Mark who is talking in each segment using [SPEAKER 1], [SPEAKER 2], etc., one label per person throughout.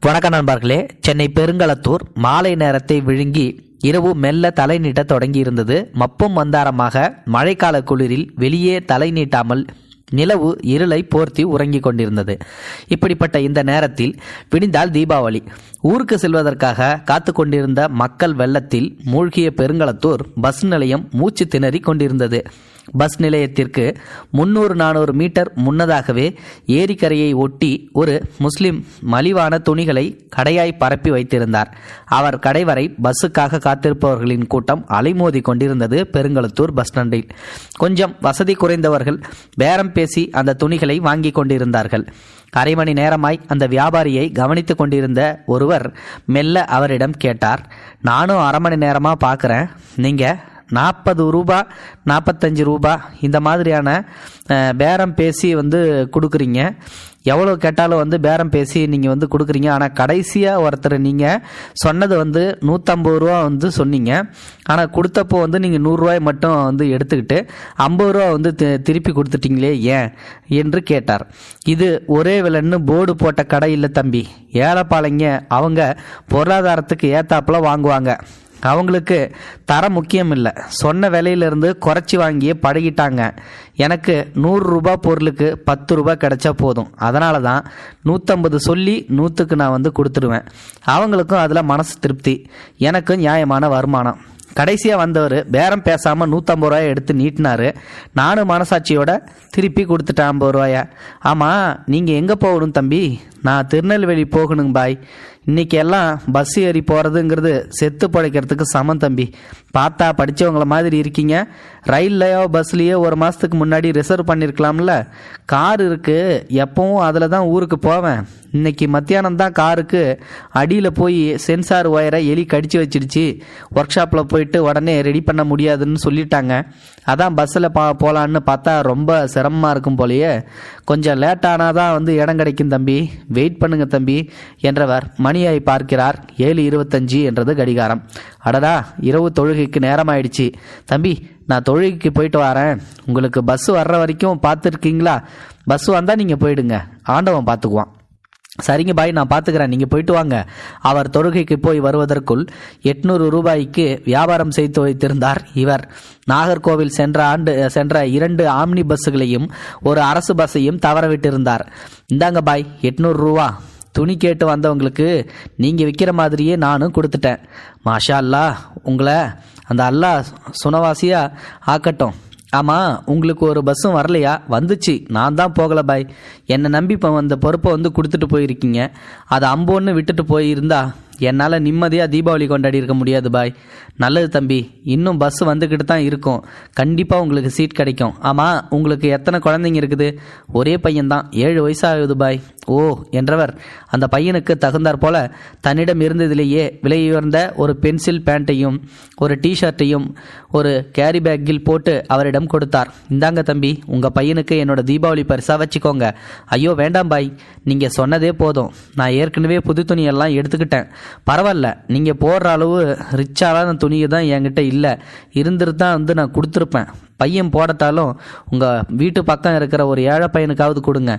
[SPEAKER 1] வணக்கம் நண்பர்களே சென்னை பெருங்களத்தூர் மாலை நேரத்தை விழுங்கி இரவு மெல்ல தலை நீட்ட தொடங்கி இருந்தது மப்பும் மந்தாரமாக மழைக்கால குளிரில் வெளியே தலை நீட்டாமல் நிலவு இருளை போர்த்தி உறங்கிக் கொண்டிருந்தது. இப்படிப்பட்ட இந்த நேரத்தில் விடிந்தால் தீபாவளி. ஊருக்கு செல்வதற்காக காத்து கொண்டிருந்த மக்கள் வெள்ளத்தில் மூழ்கிய பெருங்களத்தூர் பஸ் நிலையம் மூச்சு திணறி கொண்டிருந்தது. பஸ் நிலையத்திற்கு முன்னூறு நானூறு மீட்டர் முன்னதாகவே ஏரிக்கரையை ஒட்டி ஒரு முஸ்லிம் மலிவான துணிகளை கடையாய் பரப்பி வைத்திருந்தார். அவர் கடை வரை பஸ்ஸுக்காக காத்திருப்பவர்களின் கூட்டம் அலைமோதி கொண்டிருந்தது பெருங்களத்தூர் பஸ் ஸ்டாண்டில். கொஞ்சம் வசதி குறைந்தவர்கள் பேரம் பேசி அந்த துணிகளை வாங்கி கொண்டிருந்தார்கள். அரை மணி நேரமாய் அந்த வியாபாரியை கவனித்து கொண்டிருந்த ஒருவர் மெல்ல அவரிடம் கேட்டார் நானும் அரை மணி நேரமாக பார்க்குறேன் நீங்கள் நாற்பது ரூபா நாற்பத்தஞ்சு ரூபா இந்த மாதிரியான பேரம் பேசி வந்து கொடுக்குறீங்க. எவ்வளோ கேட்டாலும் வந்து பேரம் பேசி நீங்கள் வந்து கொடுக்குறீங்க. ஆனால் கடைசியாக ஒருத்தர் நீங்கள் சொன்னது வந்து நூற்றம்பது ரூபா வந்து சொன்னீங்க. ஆனால் கொடுத்தப்போ வந்து நீங்கள் நூறுரூவாய் மட்டும் வந்து எடுத்துக்கிட்டு ஐம்பது ரூபா வந்து தி- திருப்பி கொடுத்துட்டீங்களே ஏன்? என்று கேட்டார். இது ஒரே விலைன்னு போர்டு போட்ட கடை இல்லை தம்பி. ஏழைப்பாளைங்க அவங்க பொருளாதாரத்துக்கு ஏத்தாப்பில் வாங்குவாங்க. அவங்களுக்கு தரம் முக்கியம் இல்லை சொன்ன விலையிலிருந்து குறைச்சி வாங்கியே பழகிட்டாங்க. எனக்கு நூறுரூபா பொருளுக்கு பத்து ரூபாய் கிடைச்சா போதும். அதனால தான் நூற்றம்பது சொல்லி நூற்றுக்கு நான் வந்து கொடுத்துடுவேன். அவங்களுக்கும் அதில் மனசு திருப்தி. எனக்கும் நியாயமான வருமானம். கடைசியாக வந்தவர் பேரம் பேசாமல் நூற்றம்பது ரூபாயை எடுத்து நீட்டினாரு. நானும் மனசாட்சியோட திருப்பி கொடுத்துட்டேன் ஐம்பது ரூபாயை. ஆமாம் நீங்கள் எங்கே போகணும் தம்பி? நான் திருநெல்வேலி போகணுங்க பாய். இன்னைக்கு எல்லாம் பஸ் ஏறி போகிறதுங்கிறது செத்து பிழைக்கிறதுக்கு சமம் தம்பி. பார்த்தா படித்தவங்கள மாதிரி இருக்கீங்க. ரயில்லையோ பஸ்லேயோ ஒரு மாதத்துக்கு முன்னாடி ரிசர்வ் பண்ணியிருக்கலாம்ல கார் இருக்குது எப்பவும் அதில் தான் ஊருக்கு போவேன். இன்னைக்கு மத்தியானம் தான் காருக்கு அடியில் போய் சென்சார் ஒயரை எலி கடிச்சு வச்சிடுச்சு ஒர்க் ஷாப்பில் போயிட்டு உடனே ரெடி பண்ண முடியாதுன்னு சொல்லிட்டாங்க. அதான் பஸ்ஸில் பா போகலான்னு பார்த்தா ரொம்ப சிரமமாக இருக்கும் போலயே. கொஞ்சம் லேட்டானா தான் வந்து இடம் கிடைக்கும் தம்பி. வெயிட் பண்ணுங்க தம்பி என்றவர் மணியை பார்க்கிறார். ஏழு இருபத்தஞ்சு என்றது கடிகாரம். அடடா இரவு தொழுகைக்கு நேரம் ஆயிடுச்சு தம்பி நான் தொழுகைக்கு போயிட்டு வரேன். உங்களுக்கு பஸ் வர்ற வரைக்கும் பார்த்துருக்கீங்களா? பஸ் வந்தால் நீங்கள் போயிடுங்க. ஆண்டவன் பார்த்துக்குவான். சரிங்க பாய் நான் பார்த்துக்கிறேன் நீங்கள் போயிட்டு வாங்க. அவர் தொழுகைக்கு போய் வருவதற்குள் எட்நூறு ரூபாய்க்கு வியாபாரம் செய்து வைத்திருந்தார் இவர். நாகர்கோவில் சென்ற ஆண்டு சென்ற இரண்டு ஆம்னி பஸ்ஸுகளையும் ஒரு அரசு பஸ்ஸையும் தவறவிட்டிருந்தார். இந்தாங்க பாய் எட்நூறு ரூபா. துணி கேட்டு வந்தவங்களுக்கு நீங்கள் விற்கிற மாதிரியே நானும் கொடுத்துட்டேன். மாஷா அல்லாஹ் உங்களை அந்த அல்லாஹ் சுனவாசியாக ஆக்கட்டும். ஆமாம் உங்களுக்கு ஒரு பஸ்ஸும் வரலையா? வந்துச்சு. நான் தான் போகல பாய். என்னை நம்பி இப்போ அந்த பொறுப்பை வந்து கொடுத்துட்டு போயிருக்கீங்க. அதை அம்போன்னு விட்டுட்டு போயிருந்தா என்னால் நிம்மதியாக தீபாவளி கொண்டாடி இருக்க முடியாது பாய். நல்லது தம்பி. இன்னும் பஸ் வந்துக்கிட்டு தான் இருக்கும். கண்டிப்பாக உங்களுக்கு சீட் கிடைக்கும். ஆமாம் உங்களுக்கு எத்தனை குழந்தைங்க இருக்குது? ஒரே பையன்தான். ஏழு வயசாகுது பாய். ஓ என்றவர். அந்த பையனுக்கு தகுந்தாற் போல தன்னிடம் இருந்ததிலேயே விலையுயர்ந்த ஒரு பென்சில் பேண்ட்டையும் ஒரு டிஷர்ட்டையும் ஒரு கேரி பேக்கில் போட்டு அவரிடம் கொடுத்தார். இந்தாங்க தம்பி. உங்கள் பையனுக்கு என்னோட தீபாவளி பரிசாக வச்சுக்கோங்க. ஐயோ வேண்டாம் பாய். நீங்கள் சொன்னதே போதும். நான் ஏற்கனவே புது துணியெல்லாம் எடுத்துக்கிட்டேன். பரவாயில்ல நீங்கள் போடுற அளவு ரிச்சாலான துணியை தான் என்கிட்ட இல்லை. இருந்துட்டு தான் வந்து நான் கொடுத்துருப்பேன். பையன் போடத்தாலும் உங்கள் வீட்டு பக்கம் இருக்கிற ஒரு ஏழை பையனுக்காவது கொடுங்க.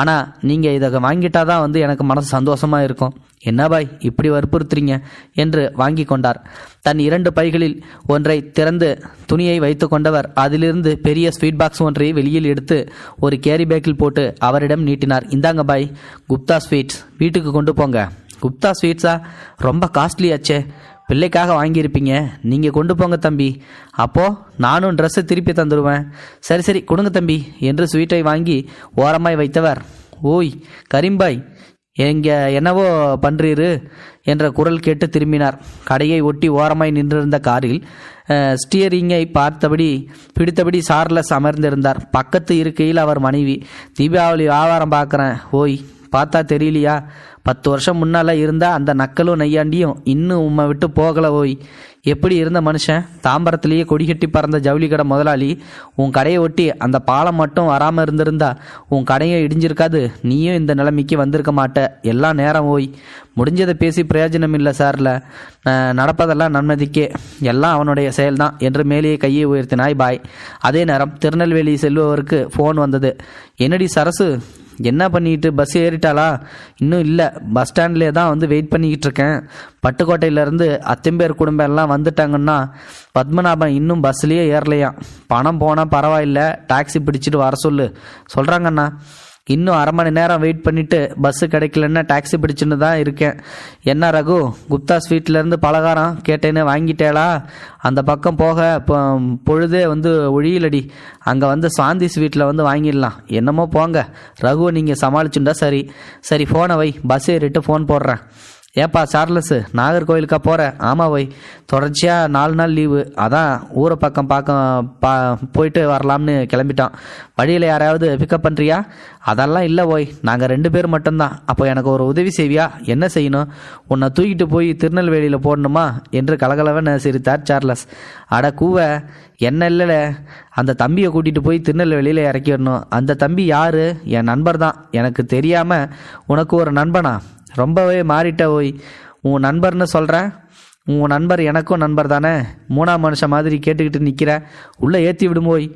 [SPEAKER 1] ஆனால் நீங்கள் இதை வாங்கிட்டா தான் வந்து எனக்கு மனசு சந்தோஷமாக இருக்கும். என்ன பாய் இப்படி வற்புறுத்துறீங்க? என்று வாங்கி கொண்டார். தன் இரண்டு பைகளில் ஒன்றை திறந்து துணியை வைத்து கொண்டவர் அதிலிருந்து பெரிய ஸ்வீட் பாக்ஸ் ஒன்றை வெளியில் எடுத்து ஒரு கேரி பேக்கில் போட்டு அவரிடம் நீட்டினார். இந்தாங்க பாய் குப்தா ஸ்வீட்ஸ் வீட்டுக்கு கொண்டு போங்க. குப்தா ஸ்வீட்ஸா ரொம்ப காஸ்ட்லியாச்சே பிள்ளைக்காக வாங்கியிருப்பீங்க. நீங்கள் கொண்டு போங்க தம்பி. அப்போது நானும் ட்ரெஸ்ஸை திருப்பி தந்துடுவேன் சரி சரி கொடுங்க தம்பி என்று ஸ்வீட்டை வாங்கி ஓரமாய் வைத்தவர். ஓய் கரிம்பாய் எங்கே என்னவோ பண்ணுறீரு என்ற குரல் கேட்டு திரும்பினார். கடையை ஒட்டி ஓரமாய் நின்றிருந்த காரில் ஸ்டியரிங்கை பார்த்தபடி பிடித்தபடி சார்லஸ் அமர்ந்திருந்தார். பக்கத்து இருக்கையில் அவர் மனைவி தீபாவளி வியாபாரம் பார்க்குறேன். ஓய் பார்த்தா தெரியலையா? பத்து வருஷம் முன்னால் இருந்தால் அந்த நக்கலும் நையாண்டியும் இன்னும் உம்மை விட்டு போகல ஓய். எப்படி இருந்த மனுஷன்? தாம்பரத்திலேயே கொடிகட்டி பறந்த ஜவுளி கடை முதலாளி உன் கடையை ஒட்டி அந்த பாலம் மட்டும் வராமல் இருந்திருந்தா உன் கடையும் இடிஞ்சிருக்காது. நீயும் இந்த நிலைமைக்கு வந்திருக்க மாட்ட. எல்லாம் நேரம் ஓய். முடிஞ்சதை பேசி பிரயோஜனம் இல்லை சார்ல. நடப்பதெல்லாம் நன்மதிக்கே. எல்லாம் அவனுடைய செயல்தான் என்று மேலேயே கையை உயர்த்தினாய் பாய். அதே நேரம் திருநெல்வேலி செல்பவருக்கு ஃபோன் வந்தது. என்னடி சரசு? என்ன பண்ணிட்டு பஸ் ஏறிட்டாளா? இன்னும் இல்லை. பஸ் ஸ்டாண்ட்லேயே தான் வந்து வெயிட் பண்ணிக்கிட்டு இருக்கேன். பட்டுக்கோட்டையிலேருந்து அத்தம்பேர் குடும்பம் எல்லாம் வந்துட்டாங்கன்னா பத்மநாபன் இன்னும் பஸ்லேயே ஏறலையாம். பணம் போனால் பரவாயில்ல. டாக்ஸி பிடிச்சிட்டு வர சொல்லு. சொல்கிறாங்கண்ணா இன்னும் அரை மணி நேரம் வெயிட் பண்ணிட்டு பஸ்ஸு கிடைக்கலன்னா டாக்ஸி பிடிச்சுன்னு தான் இருக்கேன். என்ன ரகு குப்தா ஸ்வீட்லேருந்து பலகாரம் கேட்டேன்னு வாங்கிட்டேளா? அந்த பக்கம் போக இப்போ பொழுதே வந்து ஒழியலடி. அங்கே வந்து சாந்தி ஸ்வீட்டில் வந்து வாங்கிடலாம். என்னமோ போங்க. ரகுவை நீங்கள் சமாளிச்சுண்டா சரி. சரி ஃபோனை வை. பஸ் ஏறிட்டு ஃபோன் போடுறேன். ஏப்பா சார்லஸு நாகர்கோவிலுக்கா போகிற ஆமாம் வை தொடர்ச்சியாக நாலு நாள் லீவு அதான் ஊரை பக்கம் பார்க்க பா போயிட்டு வரலாம்னு கிளம்பிட்டான். வழியில் யாராவது பிக்கப் பண்ணுறியா அதெல்லாம் இல்லை ஓய் நாங்கள் ரெண்டு பேர் மட்டும்தான். அப்போ எனக்கு ஒரு உதவி செய்வியா? என்ன செய்யணும்? உன்னை தூக்கிட்டு போய் திருநெல்வேலியில் போடணுமா? என்று கலகலவன் சிரித்தார் சார்லஸ் அட கூவ. என்ன இல்லைல. அந்த தம்பியை கூட்டிகிட்டு போய் திருநெல்வேலியில் இறக்கிடணும். அந்த தம்பி யார்? என் நண்பர் தான் எனக்கு தெரியாமல் உனக்கு ஒரு நண்பனா? ரொம்பவே மாறிட்ட ஓய். உன் நண்பர்னு சொல்கிற உன் நண்பர் எனக்கும் நண்பர் தானே? மூணாம் மனுஷன் மாதிரி கேட்டுக்கிட்டு நிற்கிற உள்ளே ஏற்றி விடுமோய்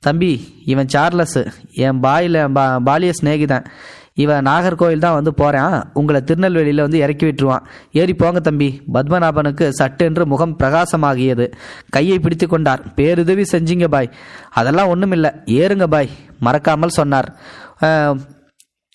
[SPEAKER 1] தம்பி இவன் சார்லஸ் என் பாயில் பா பாலிய சிநேகிதன். இவன் நாகர்கோவில் தான் வந்து போகிறான் உங்களை திருநெல்வேலியில் வந்து இறக்கி விட்டுருவான். ஏறி போங்க தம்பி. பத்மநாபனுக்கு சட்டென்று முகம் பிரகாசமாகியது. கையை பிடித்து கொண்டார். பேருதவி செஞ்சீங்க பாய். அதெல்லாம் ஒன்றுமில்லை ஏறுங்க பாய். மறக்காமல் சொன்னார்.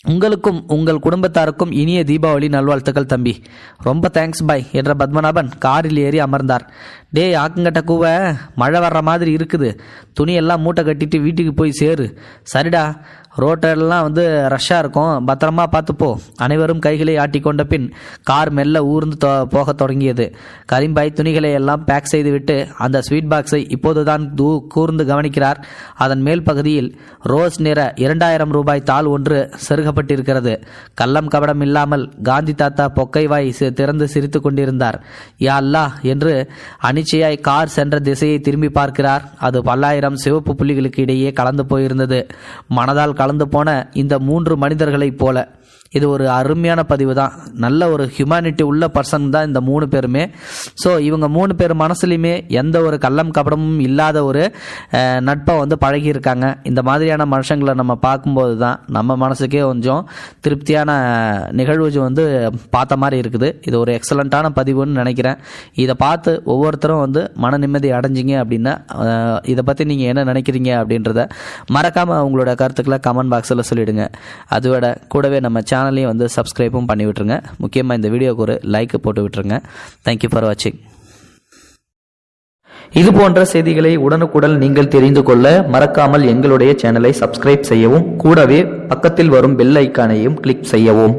[SPEAKER 1] உங்களுக்கும் உங்கள் குடும்பத்தாருக்கும் இனிய தீபாவளி நல்வாழ்த்துக்கள் தம்பி. ரொம்ப தேங்க்ஸ் பாய் என்ற பத்மநாபன் காரில் ஏறி அமர்ந்தார். டேய் ஆக்குங்கட்ட கூவ மழை வர்ற மாதிரி இருக்குது. துணியெல்லாம் மூட்டை கட்டிட்டு வீட்டுக்கு போய் சேரு. சரிடா ரோட்டெல்லாம் வந்து ரஷ்ஷாக இருக்கும். பத்திரமா பார்த்துப்போ அனைவரும் கைகளை ஆட்டிக்கொண்ட பின் கார் மெல்ல ஊர்ந்து தொ போகத் தொடங்கியது. கரிம்பாய் துணிகளை எல்லாம் பேக் செய்துவிட்டு அந்த ஸ்வீட் பாக்ஸை இப்போதுதான் தூ கூர்ந்து கவனிக்கிறார். அதன் மேல் பகுதியில் ரோஸ் நிற இரண்டாயிரம் ரூபாய் தாள் ஒன்று செருகப்பட்டிருக்கிறது. கள்ளம் கபடம் இல்லாமல் காந்தி தாத்தா பொக்கை வாய் சி- திறந்து சிரித்து கொண்டிருந்தார். யா அல்லா என்று அனிச்சையாய் கார் சென்ற திசையை திரும்பி பார்க்கிறார். அது பல்லாயிரம் சிவப்பு புள்ளிகளுக்கு இடையே கலந்து போயிருந்தது. மனதால் கலந்து போன இந்த மூன்று மனிதர்களைப் போல. இது ஒரு அருமையான பதிவு தான் நல்ல ஒரு ஹியூமனிட்டி உள்ள பர்சன் தான் இந்த மூணு பேருமே. ஸோ இவங்க மூணு பேர் மனசுலையுமே எந்த ஒரு கள்ளம் கபடமும் இல்லாத ஒரு நட்பை வந்து பழகியிருக்காங்க. இந்த மாதிரியான மனுஷங்களை நம்ம பார்க்கும்போது தான் நம்ம மனசுக்கே கொஞ்சம் திருப்தியான நிகழ்வு வந்து பார்த்த மாதிரி இருக்குது. இது ஒரு எக்ஸலண்ட்டான பதிவுன்னு நினைக்கிறேன். இதை பார்த்து ஒவ்வொருத்தரும் வந்து மன நிம்மதி அடைஞ்சிங்க அப்படின்னா இதை பற்றி நீங்கள் என்ன நினைக்கிறீங்க அப்படின்றத மறக்காமல் உங்களோட கருத்துக்களை கமெண்ட் பாக்ஸில் சொல்லிவிடுங்க அதோட கூடவே நம்ம சேனலையும் வந்து சப்ஸ்கிரைப்பும் பண்ணி விட்டுருங்க. முக்கியமாக இந்த வீடியோக்கு ஒரு லைக் போட்டு விட்டுருங்க. தேங்க்யூ ஃபார் வாட்சிங்
[SPEAKER 2] இது போன்ற செய்திகளை உடனுக்குடன் நீங்கள் தெரிந்து கொள்ள மறக்காமல் எங்களுடைய சேனலை சப்ஸ்கிரைப் செய்யவும் கூடவே பக்கத்தில் வரும் பெல் ஐக்கானையும் கிளிக் செய்யவும்.